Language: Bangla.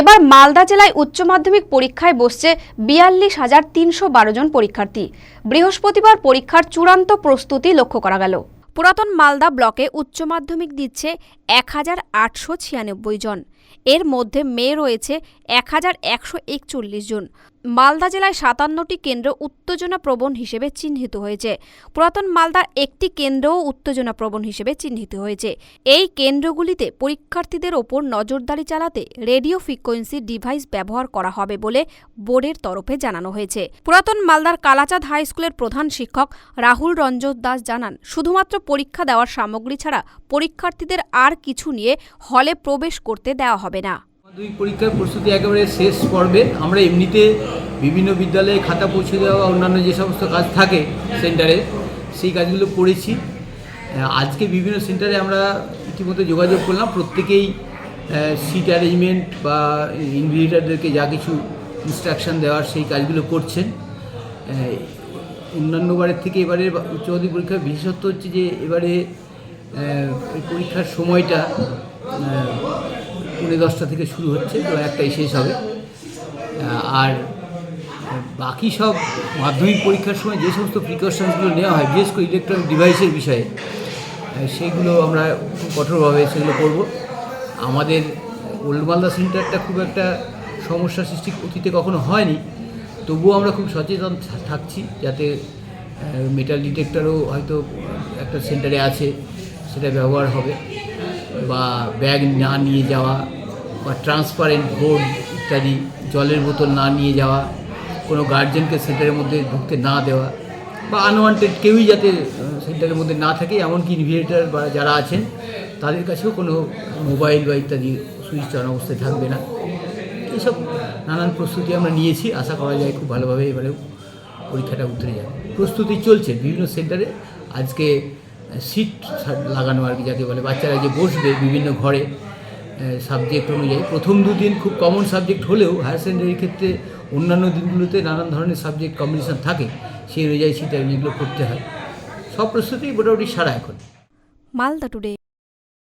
এবার মালদা জেলায় উচ্চ মাধ্যমিক পরীক্ষায় বসছে বিয়াল্লিশ হাজার তিনশো বারো জন পরীক্ষার্থী। বৃহস্পতিবার পরীক্ষার চূড়ান্ত প্রস্তুতি লক্ষ্য করা গেল। পুরাতন মালদা ব্লকে উচ্চ মাধ্যমিক দিচ্ছে এক হাজার আটশো ছিয়ানব্বই জন। এর মধ্যে মেয়ে রয়েছে এক হাজার একশো একচল্লিশ জন। মালদা জেলায় সাতান্নটি কেন্দ্র উত্তেজনা প্রবণ হিসেবে চিহ্নিত হয়েছে। পুরাতন মালদার একটি কেন্দ্রও উত্তেজনা প্রবণ হিসেবে চিহ্নিত হয়েছে। এই কেন্দ্রগুলিতে পরীক্ষার্থীদের ওপর নজরদারি চালাতে রেডিও ফ্রিকোয়েন্সি ডিভাইস ব্যবহার করা হবে বলে বোর্ডের তরফে জানানো হয়েছে। পুরাতন মালদার কালাচাঁদ হাই স্কুলের প্রধান শিক্ষক রাহুল রঞ্জন দাস জানান, শুধুমাত্র পরীক্ষা দেওয়ার সামগ্রী ছাড়া পরীক্ষার্থীদের আর কিছু নিয়ে হলে প্রবেশ করতে দেওয়া হবে না। মাধ্যমিক পরীক্ষার প্রস্তুতি একেবারে শেষ পর্বে। আমরা এমনিতে বিভিন্ন বিদ্যালয়ে খাতা পৌঁছে দেওয়া অন্যান্য যে সমস্ত কাজ থাকে সেন্টারে, সেই কাজগুলো করেছি। আজকে বিভিন্ন সেন্টারে আমরা ইতিমধ্যে যোগাযোগ করলাম। প্রত্যেকেই সিট অ্যারেঞ্জমেন্ট বা ইনভিজিটারদেরকে যা কিছু ইনস্ট্রাকশন দেওয়ার সেই কাজগুলো করছেন। অন্যান্য বারের থেকে এবারে উচ্চ মাধ্যমিক পরীক্ষার বিশেষত্ব হচ্ছে যে এবারে পরীক্ষার সময়টা পৌনে দশটা থেকে শুরু হচ্ছে, তো একটাই শেষ হবে। আর বাকি সব মাধ্যমিক পরীক্ষার সময় যে সমস্ত প্রিকশনসগুলো নেওয়া হয়, বিশেষ করে ইলেকট্রনিক ডিভাইসের বিষয়ে সেইগুলো আমরা খুব কঠোরভাবে সেগুলো করব। আমাদের ওল্ড মালদা সেন্টারটা খুব একটা সমস্যা সৃষ্টি অতীতে কখনো হয়নি, তবুও আমরা খুব সচেতন থাকছি যাতে মেটাল ডিটেক্টরও হয়তো একটা সেন্টারে আছে, সেটা ব্যবহার হবে। বা ব্যাগ না নিয়ে যাওয়া বা ট্রান্সপারেন্ট বোর্ড ইত্যাদি জলের বোতল না নিয়ে যাওয়া, কোনো গার্জেনকে সেন্টারের মধ্যে ঢুকতে না দেওয়া বা আনওয়ান্টেড কেউই যাতে সেন্টারের মধ্যে না থাকে, এমনকি ইনভিটেটার বা যারা আছেন, তাদের কাছেও কোনো মোবাইল বা ইত্যাদি সুইচ অন অবস্থায় থাকবে না। এইসব নানান প্রস্তুতি আমরা নিয়েছি, আশা করা যায় খুব ভালোভাবে এবারেও পরীক্ষাটা উতরে যাবে। প্রস্তুতি চলছে বিভিন্ন সেন্টারে। আজকে সিট লাগানো আর কি যাকে বলে, বাচ্চারা যে বসবে বিভিন্ন ঘরে সাবজেক্ট অনুযায়ী। প্রথম দুদিন খুব কমন সাবজেক্ট হলেও হায়ার সেকেন্ডারির ক্ষেত্রে অন্যান্য দিনগুলোতে নানান ধরনের সাবজেক্ট কম্বিনেশন থাকে, সেই অনুযায়ী সিট এগুলো করতে হয়। সব প্রস্তুতি মোটামুটি সারা এখন। মালদা টুডে